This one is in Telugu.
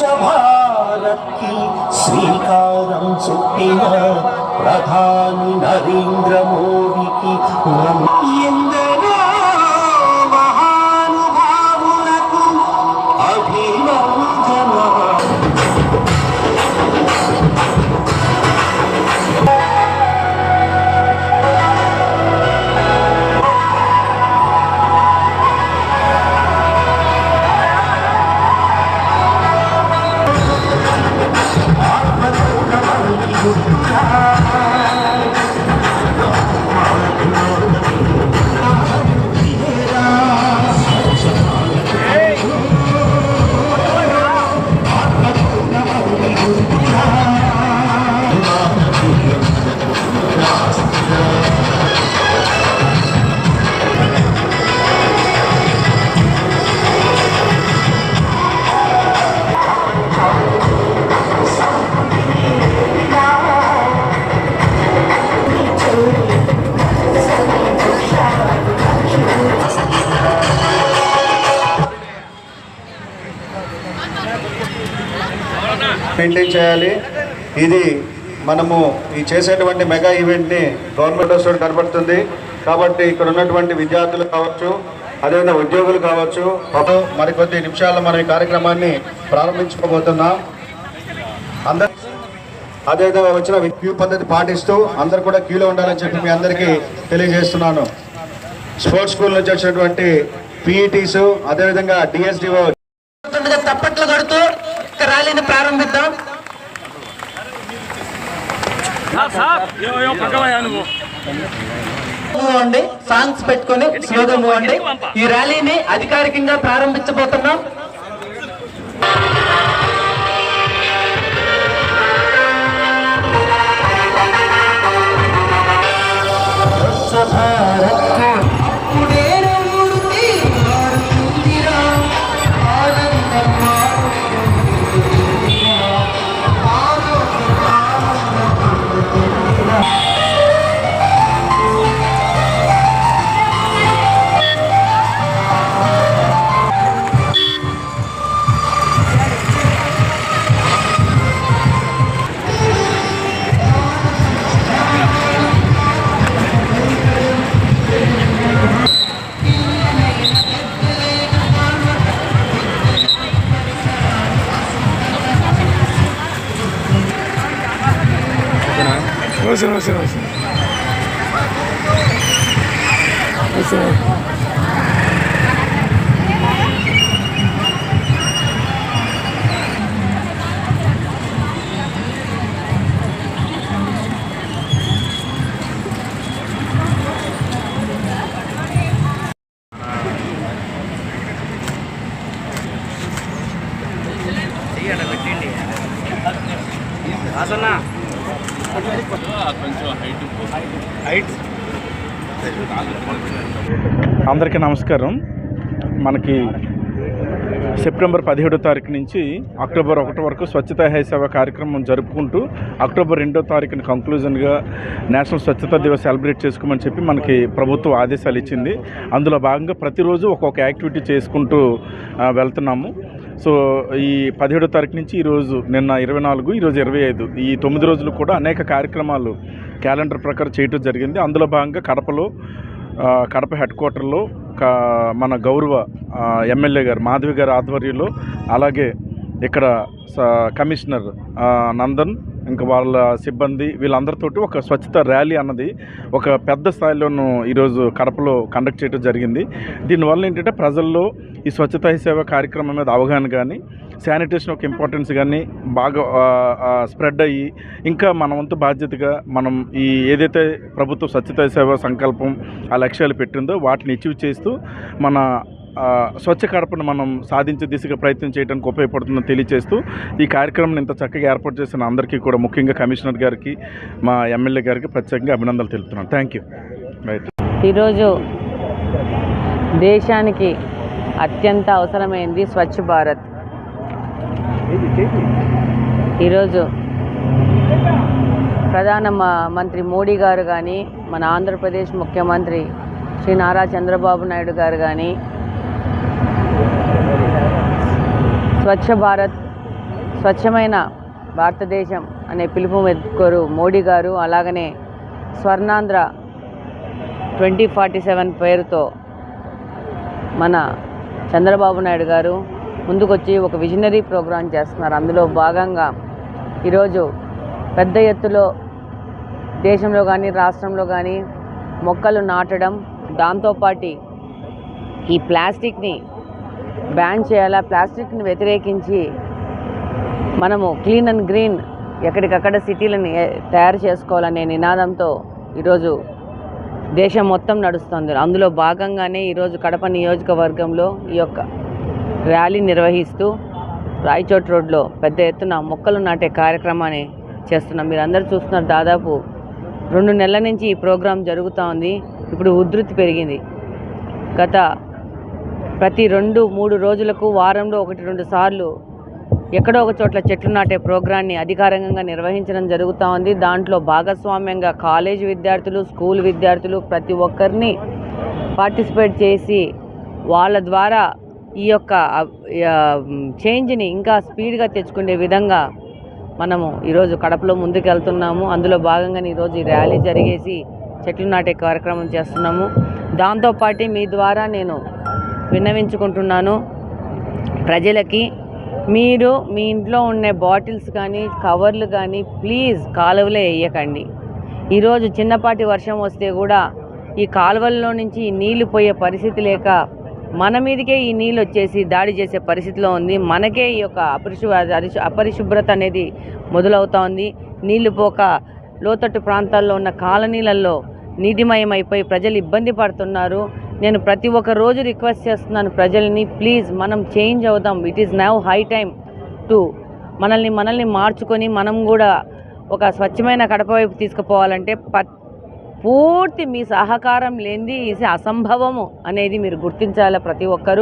స్వచ్ఛభారత్కి శ్రీకారం చుట్టిన ప్రధాని నరేంద్ర మోడీకి ఎందు మెయింటైన్ చేయాలి. ఇది మనము ఈ చేసేటువంటి మెగా ఈవెంట్ని గవర్నమెంట్ వస్తువు కనబడుతుంది. కాబట్టి ఇక్కడ ఉన్నటువంటి విద్యార్థులు కావచ్చు అదేవిధంగా ఉద్యోగులు కావచ్చు పాపం మరికొద్ది నిమిషాల్లో మనం ఈ కార్యక్రమాన్ని ప్రారంభించుకోబోతున్నాం. అందరు అదేవిధంగా వచ్చిన క్యూ పద్ధతి పాటిస్తూ అందరు కూడా క్యూలో ఉండాలని చెప్పి మీ అందరికీ తెలియజేస్తున్నాను. స్పోర్ట్స్ స్కూల్ నుంచి వచ్చినటువంటి పీఈటీసు అదేవిధంగా డిఎస్డిఓ సాంగ్స్ పెట్టుకొని స్లోగా మూవ్ అండి ఈ ర్యాలీని అధికారికంగా ప్రారంభించబోతున్నాం. হয়েছে হয়েছে হয়েছে হয়েছে అందరికీ నమస్కారం. మనకి సెప్టెంబర్ పదిహేడో తారీఖు నుంచి అక్టోబర్ ఒకటి వరకు స్వచ్ఛతా హై సేవ కార్యక్రమం జరుపుకుంటూ అక్టోబర్ రెండో తారీఖున కంక్లూజన్గా నేషనల్ స్వచ్ఛతా దివస్ సెలబ్రేట్ చేసుకోమని చెప్పి మనకి ప్రభుత్వం ఆదేశాలు ఇచ్చింది. అందులో భాగంగా ప్రతిరోజు ఒక్కొక్క యాక్టివిటీ చేసుకుంటూ వెళ్తున్నాము. సో ఈ పదిహేడో తారీఖు నుంచి ఈరోజు నిన్న ఇరవై నాలుగు ఈరోజు ఇరవై ఐదు ఈ తొమ్మిది రోజులు కూడా అనేక కార్యక్రమాలు క్యాలెండర్ ప్రకారం చేయటం జరిగింది. అందులో భాగంగా కడపలో కడప హెడ్ క్వార్టర్లో మన గౌరవ ఎమ్మెల్యే గారు మాధవి గారి ఆధ్వర్యంలో అలాగే ఇక్కడ స- కమిషనర్ నందన్ ఇంకా వాళ్ళ సిబ్బంది వీళ్ళందరితోటి ఒక స్వచ్ఛత ర్యాలీ అన్నది ఒక పెద్ద స్థాయిలోనూ ఈరోజు కడపలో కండక్ట్ చేయడం జరిగింది. దీనివల్ల ఏంటంటే ప్రజల్లో ఈ స్వచ్ఛత సేవ కార్యక్రమం మీద అవగాహన కానీ శానిటేషన్ ఒక ఇంపార్టెన్స్ కానీ బాగా స్ప్రెడ్ అయ్యి ఇంకా మన వంతు బాధ్యతగా మనం ఈ ఏదైతే ప్రభుత్వ స్వచ్ఛత సేవ సంకల్పం ఆ లక్ష్యాలు పెట్టిందో వాటిని అచీవ్ చేస్తూ మన స్వచ్ఛ కడపను మనం సాధించే దిశగా ప్రయత్నం చేయడానికి ఉపయోగపడుతుందని తెలియజేస్తూ ఈ కార్యక్రమం ఇంత చక్కగా ఏర్పాటు చేసిన అందరికీ కూడా ముఖ్యంగా కమిషనర్ గారికి మా ఎమ్మెల్యే గారికి ప్రత్యేకంగా అభినందనలు తెలుపుతున్నాను. థ్యాంక్ యూ రైట్ ఈరోజు దేశానికి అత్యంత అవసరమైంది స్వచ్ఛ భారత్. ఈరోజు ప్రధాన మంత్రి మోడీ గారు కానీ మన ఆంధ్రప్రదేశ్ ముఖ్యమంత్రి శ్రీ నారా చంద్రబాబు నాయుడు గారు కానీ స్వచ్ఛ భారత్ స్వచ్ఛమైన భారతదేశం అనే పిలుపు మెదుకోరు మోడీ గారు అలాగనే స్వర్ణాంధ్ర ట్వంటీ ఫార్టీ సెవెన్ పేరుతో మన చంద్రబాబు నాయుడు గారు ముందుకొచ్చి ఒక విజనరీ ప్రోగ్రాం చేస్తున్నారు. అందులో భాగంగా ఈరోజు పెద్ద ఎత్తులో దేశంలో కానీ రాష్ట్రంలో కానీ మొక్కలు నాటడం దాంతోపాటు ఈ ప్లాస్టిక్ని బ్యాన్ చేయాలా? ప్లాస్టిక్ని వ్యతిరేకించి మనము క్లీన్ అండ్ గ్రీన్ ఎక్కడికక్కడ సిటీలను తయారు చేసుకోవాలనే నినాదంతో ఈరోజు దేశం మొత్తం నడుస్తుంది. అందులో భాగంగానే ఈరోజు కడప నియోజకవర్గంలో ఈ యొక్క ర్యాలీ నిర్వహిస్తూ రాయచోట్ రోడ్లో పెద్ద ఎత్తున మొక్కలు నాటే కార్యక్రమాన్ని చేస్తున్నాం. మీరు అందరూ చూస్తున్నారు దాదాపు రెండు నెలల నుంచి ఈ ప్రోగ్రాం జరుగుతూ ఉంది. ఇప్పుడు ఉధృతి పెరిగింది. గత ప్రతి రెండు మూడు రోజులకు వారంలో ఒకటి రెండు సార్లు ఎక్కడో ఒక చోట్ల చెట్లు నాటే ప్రోగ్రాన్ని అధికారికంగా నిర్వహించడం జరుగుతూ ఉంది. దాంట్లో భాగస్వామ్యంగా కాలేజ్ విద్యార్థులు స్కూల్ విద్యార్థులు ప్రతి ఒక్కరిని పార్టిసిపేట్ చేసి వాళ్ళ ద్వారా ఈ యొక్క చేంజ్ని ఇంకా స్పీడ్గా తెచ్చుకునే విధంగా మనము ఈరోజు కడపలో ముందుకెళ్తున్నాము. అందులో భాగంగానే ఈరోజు ఈ ర్యాలీ జరిగేసి చెట్లు నాటే కార్యక్రమం చేస్తున్నాము. దాంతోపాటు మీ ద్వారా నేను విన్నవించుకుంటున్నాను. ప్రజలకి మీరు మీ ఇంట్లో ఉండే బాటిల్స్ కానీ కవర్లు కానీ ప్లీజ్ కాలువలే వేయకండి. ఈరోజు చిన్నపాటి వర్షం వస్తే కూడా ఈ కాలువల్లో నుంచి నీళ్ళు పోయే పరిస్థితి లేక మన మీదకే ఈ నీళ్ళు వచ్చేసి దాడి చేసే పరిస్థితిలో ఉంది. మనకే ఈ యొక్క అపరిశు అపరిశుభ్రత అనేది మొదలవుతా ఉంది. నీళ్ళు పోక లోతట్టు ప్రాంతాల్లో ఉన్న కాలనీలలో నీటిమయం అయిపోయి ప్రజలు ఇబ్బంది పడుతున్నారు. నేను ప్రతి ఒక్క రోజు రిక్వెస్ట్ చేస్తున్నాను ప్రజల్ని ప్లీజ్ మనం చేంజ్ అవుదాం. It is now high time to మనల్ని మనల్ని మార్చుకొని మనం కూడా ఒక స్వచ్ఛమైన కడప వైపు తీసుకుపోవాలంటే ప పూర్తి మీ సహకారం లేనిది ఇది అసంభవము అనేది మీరు గుర్తించాలి ప్రతి ఒక్కరూ.